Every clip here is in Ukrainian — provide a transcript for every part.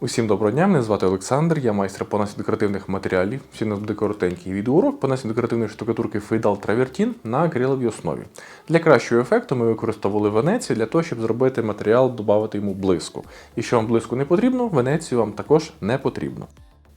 Усім доброго дня, мене звати Олександр, я майстер по декоративних матеріалів. У нас буде коротенький відеоурок по нанесенню декоративної штукатурки Фейдал Travertin на акриловій основі. Для кращого ефекту ми використовували Венецію для того, щоб зробити матеріал, додати йому блиску. Якщо вам блиску не потрібно, Венецію вам також не потрібно.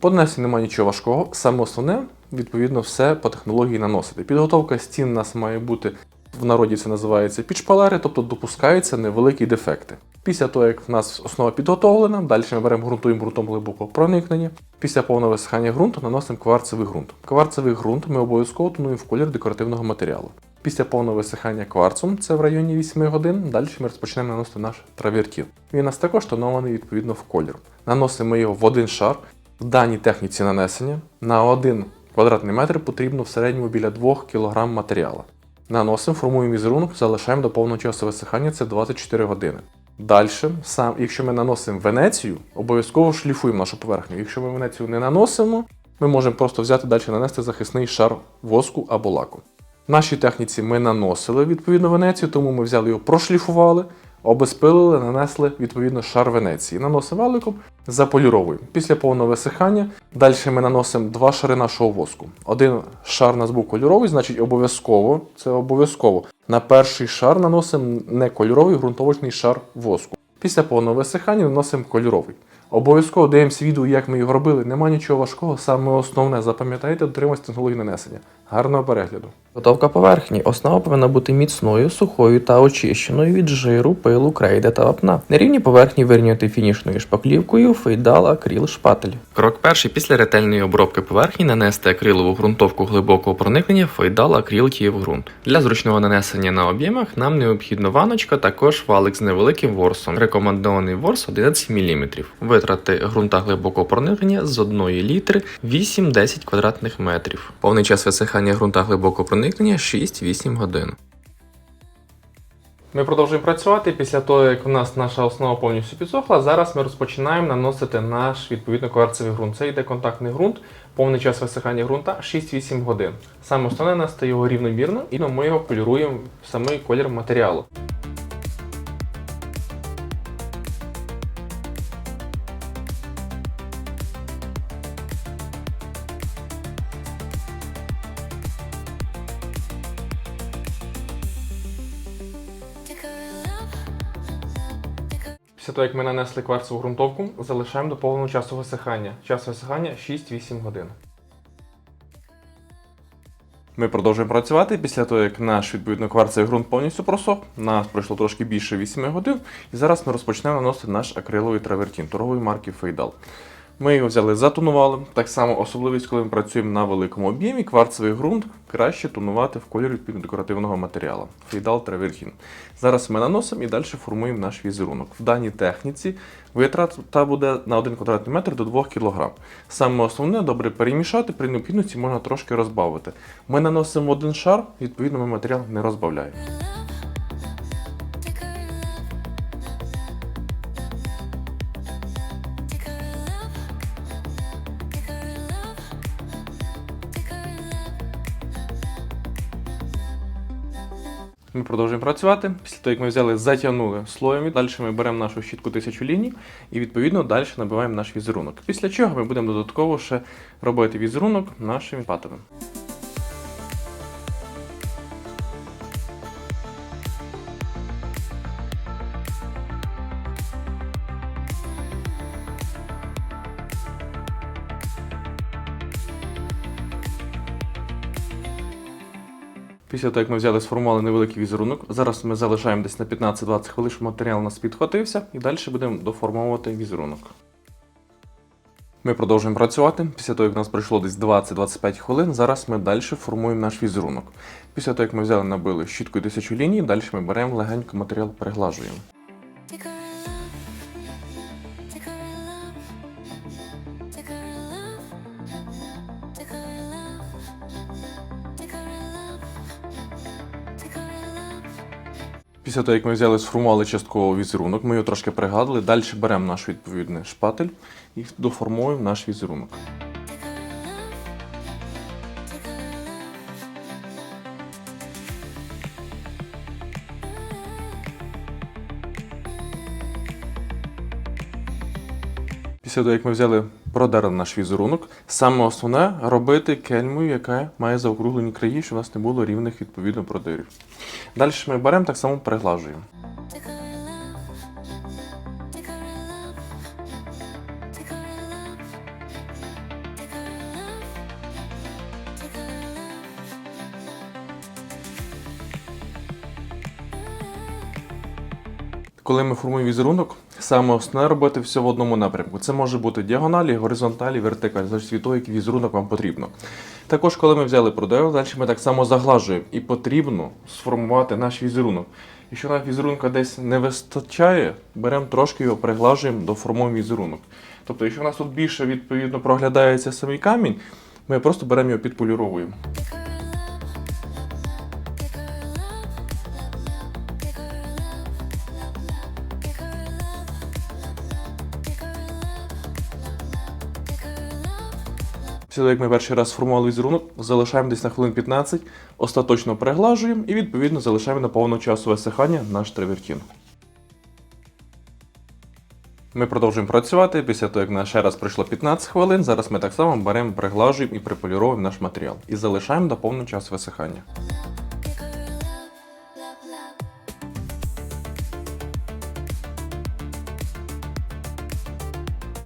По нанесенню немає нічого важкого, саме основне, відповідно, все по технології наносити. Підготовка стін у нас має бути в народі це називається підшпалери, тобто допускаються невеликі дефекти. Після того, як в нас основа підготовлена, далі ми беремо ґрунтуємо ґрунтом глибокого проникнення. Після повного висихання ґрунту наносимо кварцевий ґрунт. Кварцевий ґрунт ми обов'язково тонуємо в колір декоративного матеріалу. Після повного висихання кварцом, це в районі 8 годин, далі ми розпочнемо наносити наш травертін. Він у нас також тонований відповідно в колір. Наносимо його в один шар. В даній техніці нанесення на 1 квадратний метр потрібно в середньому біля 2 кг матеріалу. Наносимо, формуємо візерунок, залишаємо до повного часу висихання, це 24 години. Далі, сам, якщо ми наносимо Венецію, обов'язково шліфуємо нашу поверхню. Якщо ми Венецію не наносимо, ми можемо просто взяти далі нанести захисний шар воску або лаку. В нашій техніці ми наносили відповідно Венецію, тому ми взяли його, прошліфували, обезпилили, нанесли відповідно шар Венеції. Наносимо валиком, заполіровуємо. Після повного висихання далі ми наносимо два шари нашого воску. Один шар у нас був кольоровий, значить обов'язково, це обов'язково. На перший шар наносимо не кольоровий ґрунтовочний шар воску. Після повного висихання наносимо кольоровий. Обов'язково дивимося відео, як ми його робили. Нема нічого важкого, саме основне, запам'ятайте, дотримуйтесь технології нанесення. Гарного перегляду. Готовка поверхні. Основа повинна бути міцною, сухою та очищеною від жиру, пилу, крейди та вапна. На рівні поверхні вирівнювати фінішною шпаклівкою, фейдал, акрил, шпатель. Крок перший. Після ретельної обробки поверхні нанести акрилову ґрунтовку глибокого проникнення, фейдал, акрил, ґрунт. Для зручного нанесення на об'ємах нам необхідна ваночка, також валик з невеликим ворсом. Рекомендований ворс 11 мм. Витрати ґрунта глибокого проникнення з 1 літри 8-10 квадратних метрів. Повний час висихання ґрунта глибокого проникнення 6-8 годин. Ми продовжуємо працювати. Після того, як у нас наша основа повністю підсохла, зараз ми розпочинаємо наносити наш відповідно кварцевий ґрунт. Це йде контактний ґрунт, повний час висихання ґрунта 6-8 годин. Саме основне настає його рівномірно і ми його поліруємо в самий колір матеріалу. Після того, як ми нанесли кварцеву ґрунтовку, залишаємо до повного часу висихання. Час висихання 6-8 годин. Ми продовжуємо працювати після того, як наш відповідно кварцевий ґрунт повністю просох. Нас пройшло трошки більше 8 годин. І зараз ми розпочнемо наносити наш акриловий травертін торгової марки Фейдал. Ми його взяли, затонували. Так само особливість, коли ми працюємо на великому об'ємі, кварцевий ґрунт краще тонувати в кольорі відповідно декоративного матеріалу. Фейдал Травертін. Зараз ми наносимо і далі формуємо наш візерунок. В даній техніці витрата буде на 1 квадратний метр до 2 кг. Саме основне добре перемішати, при необхідності можна трошки розбавити. Ми наносимо один шар, відповідно, ми матеріал не розбавляємо. Ми продовжуємо працювати. Після того, як ми взяли, затягнули слоєм, далі ми беремо нашу щітку тисячу ліній і відповідно далі набиваємо наш візерунок. Після чого ми будемо додатково ще робити візерунок нашим паттерном. Після того, як ми взяли, сформували невеликий візерунок, зараз ми залишаємо десь на 15-20 хвилин, щоб матеріал у нас підхватився, і далі будемо доформовувати візерунок. Ми продовжуємо працювати. Після того, як у нас пройшло десь 20-25 хвилин, зараз ми далі формуємо наш візерунок. Після того, як ми взяли, набили щіткою тисячу ліній, далі ми беремо легенько матеріал, переглажуємо. Після того, як ми взяли, сформували частково візерунок, ми його трошки пригадали, далі беремо наш відповідний шпатель і доформуємо наш візерунок. Після того, як ми взяли, продерли наш візерунок, саме основне робити кельмою, яка має заокруглені краї, щоб у нас не було рівних відповідно продирів. Далі ми беремо так само love. Коли ми формуємо візерунок, саме основне робити все в одному напрямку. Це може бути діагоналі, горизонталі, вертикалі, залежить від того, який візерунок вам потрібно. Також, коли ми взяли продел, далі ми так само заглажуємо і потрібно сформувати наш візерунок. Якщо нам візерунка десь не вистачає, беремо трошки його приглажуємо до формуємо візерунок. Тобто, якщо у нас тут більше відповідно проглядається самий камінь, ми просто беремо його підполіровуємо. Після того, як ми перший раз сформували візерунок, залишаємо десь на хвилин 15, остаточно переглажуємо і відповідно залишаємо на повну часу висихання наш травертін. Ми продовжуємо працювати після того, як на ще раз пройшло 15 хвилин. Зараз ми так само беремо, приглажуємо і приполіровуємо наш матеріал. І залишаємо до повного часу висихання.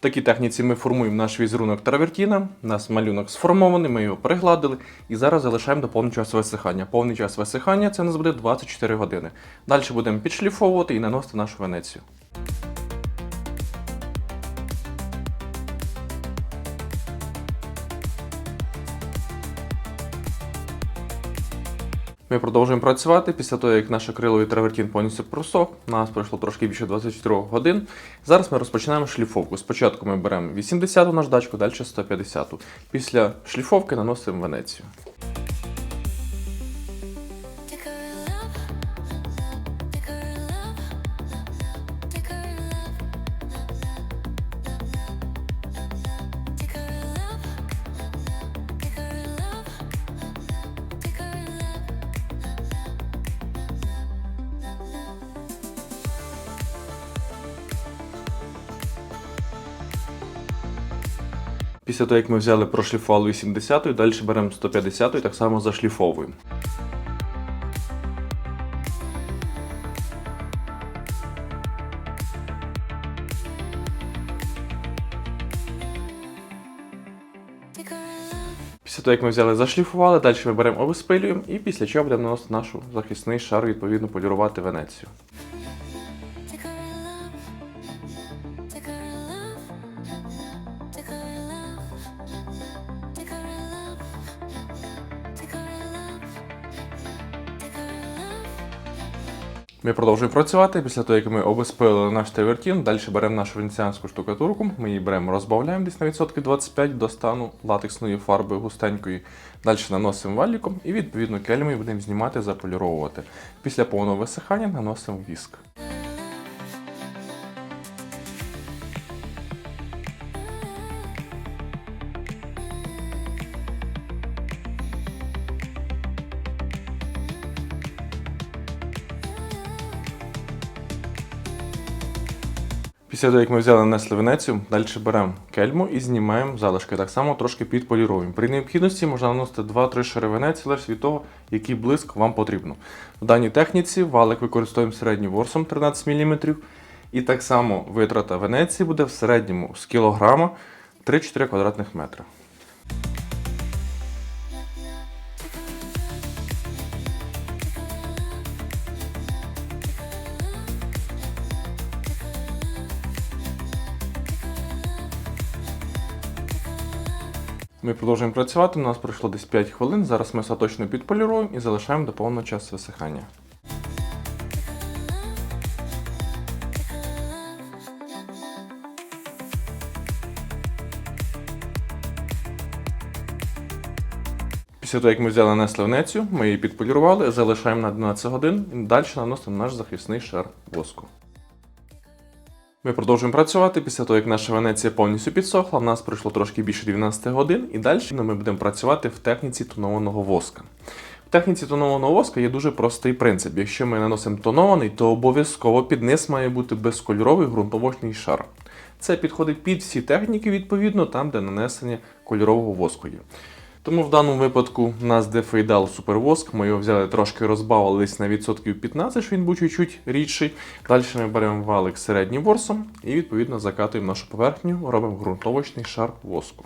Такій техніці ми формуємо наш візерунок травертіна. У нас малюнок сформований, ми його пригладили і зараз залишаємо до повного часу висихання. Повний час висихання це у нас буде 24 години. Далі будемо підшліфовувати і наносити нашу венецію. Ми продовжуємо працювати після того, як наш акриловий травертін повністю просох. Нас пройшло трошки більше 24 годин. Зараз ми розпочинаємо шліфовку. Спочатку ми беремо 80-ту наждачку, далі 150-ту. Після шліфовки наносимо венецію. Після того, як ми взяли прошліфували 80-ю, далі беремо 150-ю і так само зашліфовуємо. Після того, як ми взяли зашліфували, далі ми беремо обезпилюємо і після чого будемо наносити наш захисний шар, відповідно полірувати венецію. Ми продовжуємо працювати. Після того, як ми обезпилили наш тевертін, далі беремо нашу венеціанську штукатурку, ми її беремо, розбавляємо десь на відсотки 25 до стану латексної фарби густенької. Далі наносимо валіком і відповідно кельмою будемо знімати, заполіровувати. Після повного висихання наносимо віск. Після того, як ми взяли нанесли Венецію, далі беремо кельму і знімаємо залишки. Так само трошки підполіруємо. При необхідності можна наносити 2-3 шари залежить від того, який блиск вам потрібно. В даній техніці валик використовуємо середнім ворсом 13 мм. І так само витрата Венеції буде в середньому з кілограма 3-4 квадратних метри. Ми продовжуємо працювати. У нас пройшло десь 5 хвилин. Зараз ми остаточно підполіруємо і залишаємо до повного часу висихання. Після того, як ми взяли нанесли Венецію, ми її підполірували, залишаємо на 12 годин і далі наносимо наш захисний шар воску. Ми продовжуємо працювати. Після того, як наша Венеція повністю підсохла, в нас пройшло трошки більше 12 годин, і далі ми будемо працювати в техніці тонованого воска. В техніці тонованого воска є дуже простий принцип. Якщо ми наносимо тонований, то обов'язково під низ має бути безкольоровий ґрунтовочний шар. Це підходить під всі техніки, відповідно, там, де нанесення кольорового воску є. Тому в даному випадку у нас дефейдал супервоск. Ми його взяли трошки розбавились на відсотків 15, що він був чуть-чуть рідший. Далі ми беремо валик середнім ворсом і відповідно закатуємо нашу поверхню, робимо ґрунтовочний шар воску.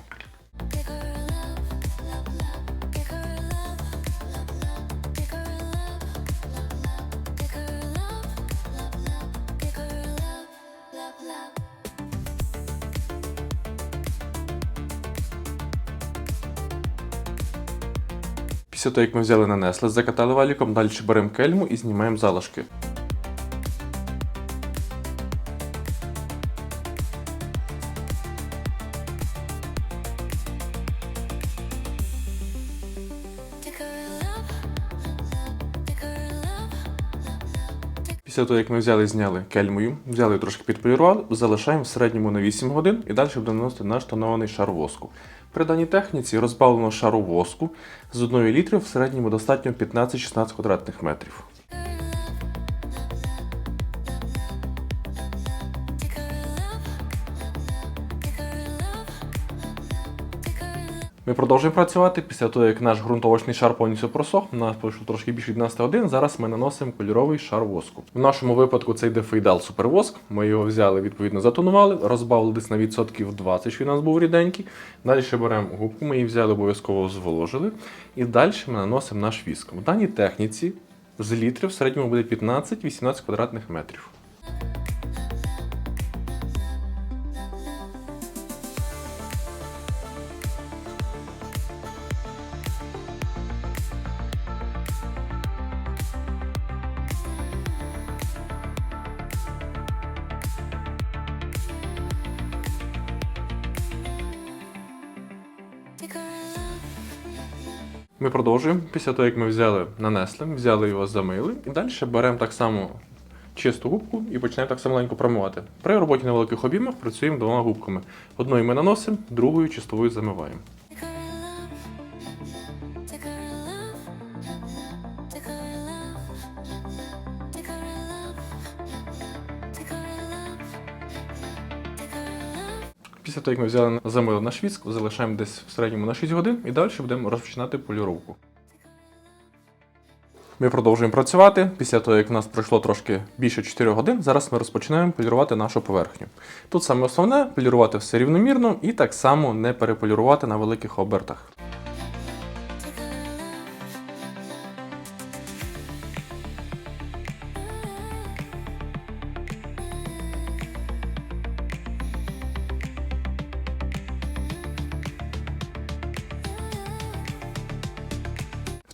Після те, як ми взяли нанесли, закатали валіком, далі беремо кельму і знімаємо залишки. Після того, як ми взяли, зняли кельмою, взяли трошки підполірували, залишаємо в середньому на 8 годин і далі будемо наносити наш тонований шар воску. При даній техніці розбавлено шару воску з 1 літрів в середньому достатньо 15-16 квадратних метрів. Ми продовжуємо працювати після того, як наш ґрунтовочний шар повністю просох. У нас пройшло трошки більше 12 годин. Зараз ми наносимо кольоровий шар воску. В нашому випадку це йде фейдал супервоск. Ми його взяли, відповідно, затонували, розбавили десь на відсотків 20, що у нас був ріденький. Далі ще беремо губку, ми її взяли, обов'язково зволожили. І далі ми наносимо наш віск. В даній техніці з літрів в середньому буде 15-18 квадратних метрів. Ми продовжуємо. Після того, як ми взяли, нанесли, взяли його, замили. І далі беремо так само чисту губку і починаємо так само маленько промивати. При роботі на великих об'ємах працюємо двома губками. Одною ми наносимо, другою чистовою замиваємо. Після того, як ми взяли замили наш віск, залишаємо десь в середньому на 6 годин і далі будемо розпочинати поліровку. Ми продовжуємо працювати. Після того, як в нас пройшло трошки більше 4 годин, зараз ми розпочинаємо полірувати нашу поверхню. Тут саме основне полірувати все рівномірно і так само не переполірувати на великих обертах.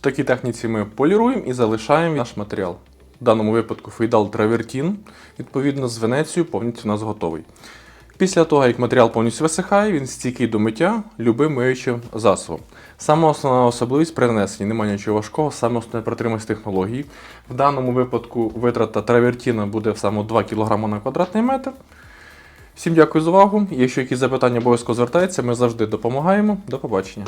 Такій техніці ми поліруємо і залишаємо наш матеріал. В даному випадку фейдал травертін, відповідно, з Венецією повністю у нас готовий. Після того, як матеріал повністю висихає, він стійкий до миття любим миючим засобом. Саме основна особливість при нанесенні, немає нічого важкого, саме основне притримується технології. В даному випадку витрата травертіна буде саме 2 кг на квадратний метр. Всім дякую за увагу. Якщо якісь запитання обов'язково звертаються, ми завжди допомагаємо. До побачення.